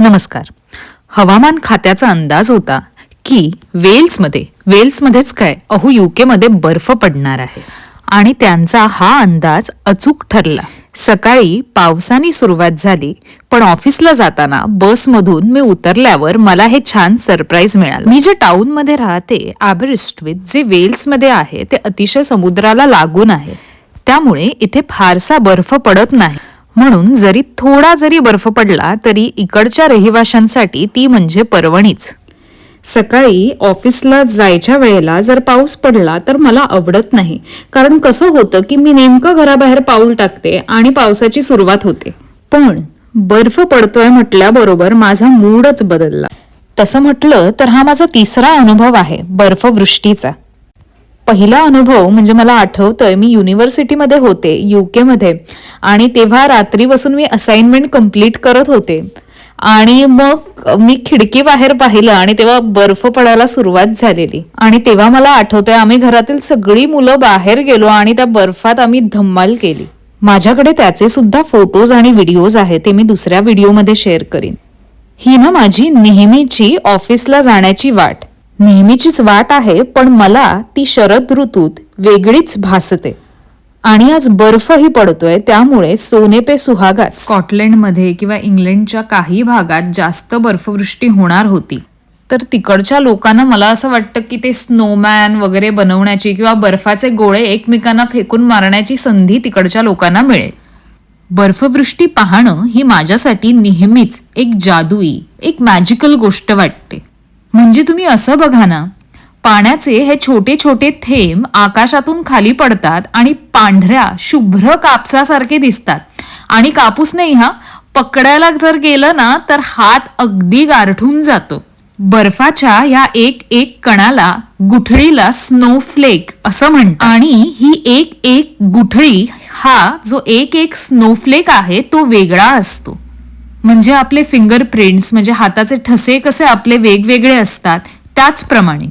नमस्कार. हवामान खात्याचा अंदाज होता की वेल्समध्ये वेल्समध्येच काय अहो युकेमध्ये बर्फ पडणार आहे. आणि त्यांचा हा अंदाज अचूक ठरला. सकाळी पावसाने सुरुवात झाली पण ऑफिसला जाताना बसमधून मी उतरल्यावर मला हे छान सरप्राईज मिळालं. मी जे टाऊनमध्ये राहते आबरिस्टवित जे वेल्समध्ये आहे ते अतिशय समुद्राला लागून आहे. त्यामुळे इथे फारसा बर्फ पडत नाही. म्हणून जरी थोडा जरी बर्फ पडला तरी इकडच्या रहिवाशांसाठी ती म्हणजे पर्वणीच. सकाळी ऑफिसला जायच्या वेळेला जर पाऊस पडला तर मला आवडत नाही कारण कसं होतं की मी नेमकं घराबाहेर पाऊल टाकते आणि पावसाची सुरुवात होते. पण बर्फ पडतोय म्हटल्याबरोबर माझा मूडच बदलला. तसं म्हटलं तर हा माझा तिसरा अनुभव आहे बर्फवृष्टीचा. पहिला अनुभव म्हणजे मला आठवतंय मी युनिव्हर्सिटीमध्ये होते युके मध्ये. आणि तेव्हा रात्री बसून मी असाइनमेंट कंप्लीट करत होते. आणि मग मी खिडकी बाहेर पाहिलं आणि तेव्हा बर्फ पडायला सुरुवात झालेली. आणि तेव्हा मला आठवतंय आम्ही घरातील सगळी मुलं बाहेर गेलो आणि त्या बर्फात आम्ही धम्माल केली. माझ्याकडे त्याचे सुद्धा फोटोज आणि व्हिडिओज आहेत ते मी दुसऱ्या व्हिडिओमध्ये शेअर करीन. ही ना माझी नेहमीची ऑफिसला जाण्याची वाट. नेहमीचीच वाट आहे पण मला ती शरद ऋतूत वेगळीच भासते. आणि आज बर्फही पडतोय त्यामुळे सोने पे सुहागा स्कॉटलंडमध्ये किंवा इंग्लंडच्या काही भागात जास्त बर्फवृष्टी होणार होती. तर तिकडच्या लोकांना मला असं वाटतं की ते स्नोमॅन वगैरे बनवण्याची किंवा बर्फाचे गोळे एकमेकांना फेकून मारण्याची संधी तिकडच्या लोकांना मिळेल. बर्फवृष्टी पाहणं ही माझ्यासाठी नेहमीच एक जादुई एक मॅजिकल गोष्ट वाटते. म्हणजे तुम्ही असं बघा ना. पाण्याचे हे छोटे छोटे थेंब आकाशातून खाली पडतात आणि पांढऱ्या शुभ्र कापसासारखे दिसतात. आणि कापूस नाही हा पकडायला जर गेलं ना तर हात अगदी गारठून जातो. बर्फाच्या या एक एक कणाला गुठळीला स्नोफ्लेक असं म्हणतात. आणि ही एक एक गुठळी हा जो एक एक स्नोफ्लेक आहे तो वेगळा असतो. म्हणजे आपले फिंगरप्रिंट्स म्हणजे हाताचे ठसे कसे आपले वेगवेगळे असतात त्याचप्रमाणे.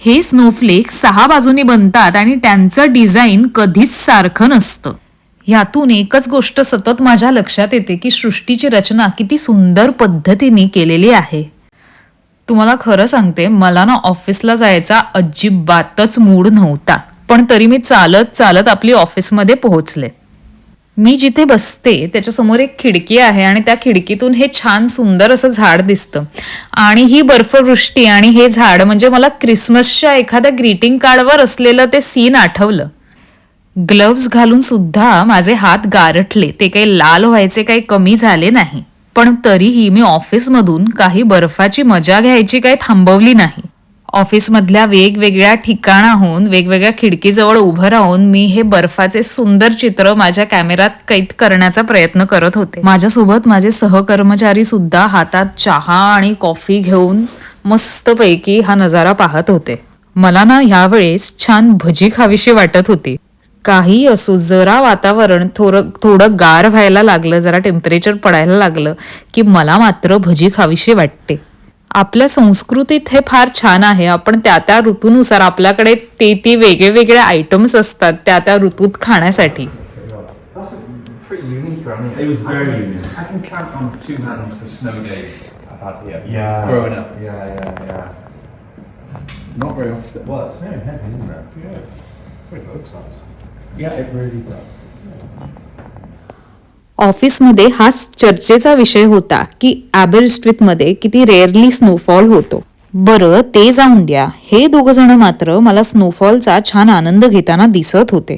हे स्नोफ्लेक सहा बाजूनी बनतात आणि त्यांचं डिझाईन कधीच सारखं नसतं. ह्यातून एकच गोष्ट सतत माझ्या लक्षात येते की सृष्टीची रचना किती सुंदर पद्धतीने केलेली आहे. तुम्हाला खरं सांगते मला ना ऑफिसला जायचा अजिबातच मूड नव्हता. पण तरी मी चालत चालत आपली ऑफिसमध्ये पोहोचले. मी जिथे बसते त्याच्यासमोर एक खिडकी आहे आणि त्या खिडकीतून हे छान सुंदर असं झाड दिसतं. आणि ही बर्फवृष्टी आणि हे झाड म्हणजे मला क्रिसमसच्या एखाद्या ग्रीटिंग कार्डवर असलेलं ते सीन आठवलं. ग्लव्स घालून सुद्धा माझे हात गारठले. ते काही लाल व्हायचे काही कमी झाले नाही. पण तरीही मी ऑफिसमधून काही बर्फाची मजा घ्यायची काही थांबवली नाही. ऑफिसमधल्या वेगवेगळ्या ठिकाणाहून वेगवेगळ्या खिडकीजवळ उभं राहून मी हे बर्फाचे सुंदर चित्र माझ्या कॅमेऱ्यात कैद करण्याचा प्रयत्न करत होते. माझ्यासोबत माझे सहकर्मचारी सुद्धा हातात चहा आणि कॉफी घेऊन मस्तपैकी हा नजारा पाहत होते. मला ना ह्यावेळेस छान भजी खावीशी वाटत होती. काही असो जरा वातावरण थोडं थोडं गार व्हायला लागलं जरा टेम्परेचर पडायला लागलं की मला मात्र भजी खावीशी वाटते. आपल्या संस्कृतीत हे फार छान आहे. आपण त्या त्या ऋतूनुसार आपल्याकडे ते ती वेगळेवेगळे आयटम्स असतात त्या त्या ऋतूत खाण्यासाठी. ऑफिसमध्ये हाच चर्चेचा विषय होता की मध्ये किती रेअरली स्नोफॉल होतो. बरं ते जाऊन द्या. हे दोघं जण मात्र मला स्नोफॉलचा छान आनंद घेताना दिसत होते.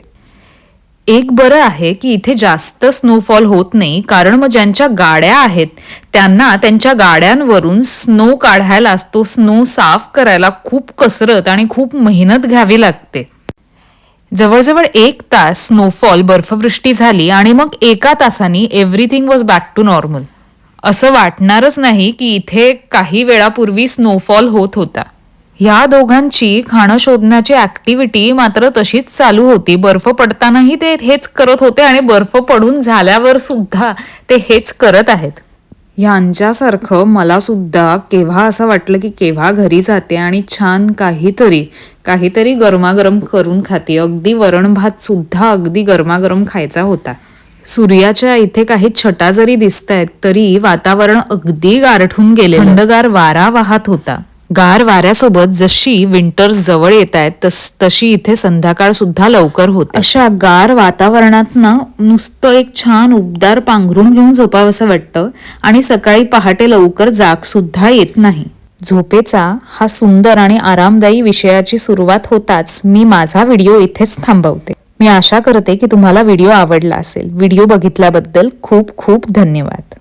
एक बरं आहे की इथे जास्त स्नोफॉल होत नाही कारण मग ज्यांच्या गाड्या आहेत त्यांना त्यांच्या गाड्यांवरून स्नो काढायला तो स्नो साफ करायला खूप कसरत आणि खूप मेहनत घ्यावी लागते. जवळजवळ एक तास स्नोफॉल बर्फवृष्टी झाली आणि मग एका तासाने everything was back to normal असं वाटणारच नाही की इथे काही वेळापूर्वी स्नोफॉल होत होता. ह्या दोघांची खाणं शोधण्याची ऍक्टिव्हिटी मात्र तशीच चालू होती. बर्फ पडतानाही ते हेच करत होते आणि बर्फ पडून झाल्यावर सुद्धा ते हेच करत आहेत. ह्यांच्यासारखं मला सुद्धा केव्हा असं वाटलं की केव्हा घरी जाते आणि छान काहीतरी काहीतरी गरमागरम करून खाते. अगदी वरण भात सुद्धा अगदी गरमागरम खायचा होता. सूर्याच्या इथे काही छटा जरी दिसत आहेत तरी वातावरण अगदी गारठून गेले थंडगार वारा वाहत होता. गार वाऱ्यासोबत जशी विंटर्स जवळ येत आहेत तस तशी इथे संध्याकाळ सुद्धा लवकर होते. अशा गार वातावरणात ना नुसतं एक छान उबदार पांघरून घेऊन झोपावंसं वाटतं आणि सकाळी पहाटे लवकर जाग सुद्धा येत नाही. झोपेचा हा सुंदर आणि आरामदायी विषयाची सुरुवात होताच मी माझा व्हिडिओ इथेच थांबवते. मी आशा करते की तुम्हाला व्हिडिओ आवडला असेल. व्हिडिओ बघितल्याबद्दल खूप खूप धन्यवाद.